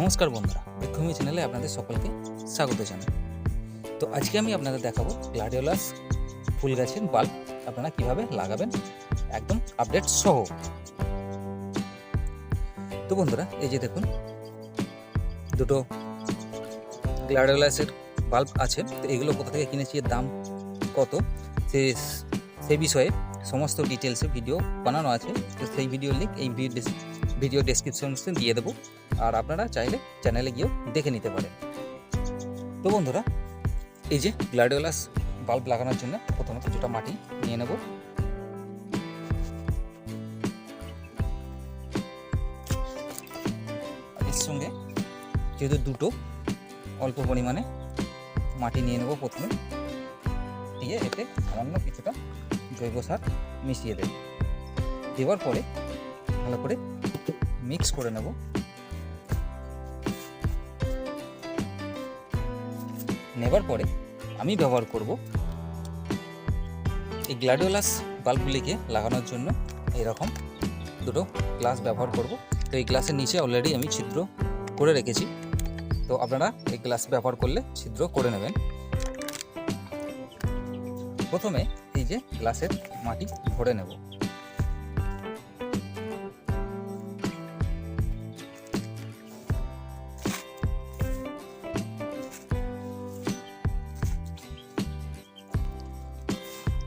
নমস্কার বন্ধুরা বৃক্ষভূমি চ্যানেলে আপনাদের সকলকে স্বাগত জানাই। তো আজকে আমি আপনাদের দেখাবো গ্লাডিওলাস ফুল গাছের বাল্ব, আপনারা কীভাবে লাগাবেন, একদম আপডেট সহ। তো বন্ধুরা, এই যে দেখুন, দুটো গ্লাডিওলাসের বাল্ব আছে, তো এগুলো কোথা থেকে কিনেছি, এর দাম কত? সে সে বিষয়ে সমস্ত ডিটেলসে ভিডিও বানানো আছে, তো সেই ভিডিও লিঙ্ক এই ভিডিও ডেসক্রিপশনে দিয়ে দেবো। আর আপনারা চাইলে চ্যানেলে গিয়েও দেখে নিতে পারেন। তো বন্ধুরা, এই যে গ্লাডিওলাস বাল্ব লাগানোর জন্য প্রথমে কিছুটা মাটি নিয়ে নেব। এর সঙ্গে যেহেতু দুটো অল্প পরিমাণে মাটি নিয়ে নেব প্রথমে, দিয়ে এতে সামান্য কিছুটা জৈব সার মিশিয়ে দেব। দেওয়ার পরে ভালো করে মিক্স করে নেব। নেবার পরে আমি ব্যবহার করব এই গ্লাডিওলাস বাল্বগুলিকে লাগানোর জন্য এরকম দুটো গ্লাস ব্যবহার করব। তো এই গ্লাসের নিচে অলরেডি আমি ছিদ্র করে রেখেছি। তো আপনারা এই গ্লাস ব্যবহার করলে ছিদ্র করে নেবেন। প্রথমে এই যে গ্লাসের মাটি ভরে নেব।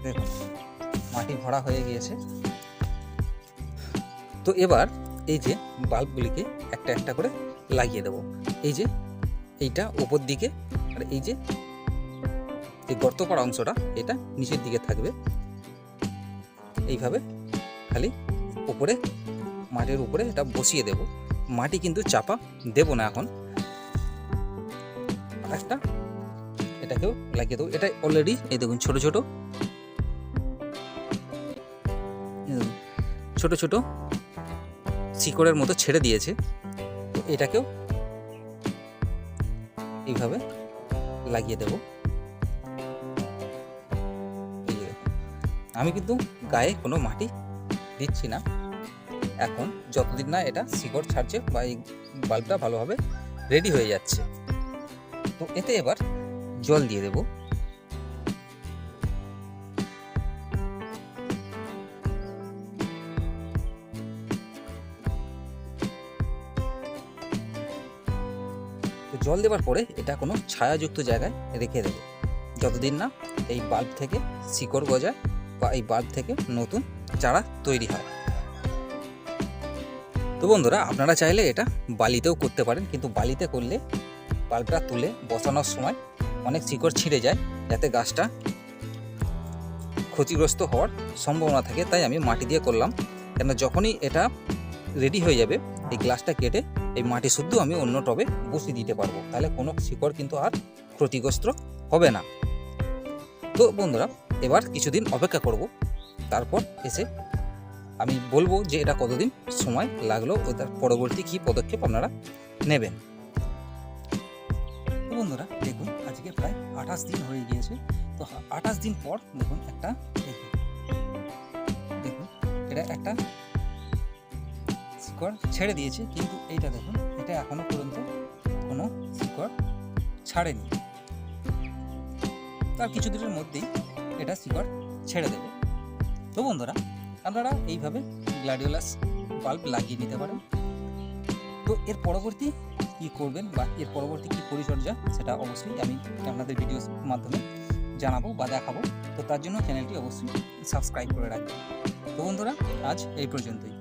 দেখুন মাটি ভরা হয়ে গিয়েছে। তো এবার এই যে বাল্বগুলিকে একটা একটা করে লাগিয়ে দেব। এই যে এইটা উপর দিকে আর এই যে এই গর্ত করা অংশটা, এটা নিচের দিকে থাকবে। এইভাবে খালি উপরে মাটির উপরে এটা বসিয়ে দেব। মাটি কিন্তু চাপা দেব না এখন। একটা এটাকেও লাগিয়ে দেবো। এটা অলরেডি এই দেখুন ছোট ছোট। ছোট ছোট শিকড়ের মতো ছেড়ে দিয়েছে। তো এটাকেও এইভাবে লাগিয়ে দেব। আমি কিন্তু গায়ে কোনো মাটি দিচ্ছি না। এখন যতদিন না এটা শিকড় ছাড়ছে বা এই বাল্বটা ভালোভাবে রেডি হয়ে যাচ্ছে। তো এতে এবার জল দিয়ে দেবো। তো জল দেওয়ার পরে এটা কোনো ছায়াযুক্ত জায়গায় রেখে দেবে। যতদিন না এই বাল্ব থেকে শিকড় গজায় বা এই বাল্ব থেকে নতুন চারা তৈরি হয়। তো বন্ধুরা, আপনারা চাইলে এটা বালিতেও করতে পারেন, কিন্তু বালিতে করলে বাল্বটা তুলে বসানোর সময় অনেক শিকড় ছিঁড়ে যায়, যাতে গাছটা ক্ষতিগ্রস্ত হওয়ার সম্ভাবনা থাকে। তাই আমি মাটি দিয়ে করলাম। কেন যখনই এটা রেডি হয়ে যাবে, এই গ্লাসটা কেটে এই মাটি শুদ্ধ আমি অন্য টবে বসিয়ে দিতে পারব। তাহলে কোনো শিকড় কিন্তু আর ক্ষতিগ্রস্ত হবে না। তো বন্ধুরা, এবার কিছুদিন অপেক্ষা করব। তারপর এসে আমি বলব যে এটা কতদিন সময় লাগল ও তার পরবর্তী কী পদক্ষেপ আপনারা নেবেন। বন্ধুরা, দেখুন, আজকে প্রায় আঠাশ দিন হয়ে গিয়েছে। তো আঠাশ দিন পর দেখুন একটা দেখুন, এটা একটা শিকড় ছেড়ে দিয়েছে, কিন্তু এইটা দেখুন, এটা এখনও পর্যন্ত কোনো শিকড় ছাড়েনি। তার কিছু দিনের মধ্যেই এটা শিকড় ছেড়ে দেবে। তো বন্ধুরা, আপনারা এইভাবে গ্লাডিওলাস বাল্ব লাগিয়ে নিতে পারেন। তো এর পরবর্তী কী করবেন বা এর পরবর্তী কি পরিচর্যা, সেটা অবশ্যই আমি আপনাদের ভিডিওর মাধ্যমে জানাব বা দেখাবো। তো তার জন্য চ্যানেলটি অবশ্যই সাবস্ক্রাইব করে রাখবেন। তো বন্ধুরা, আজ এই পর্যন্তই।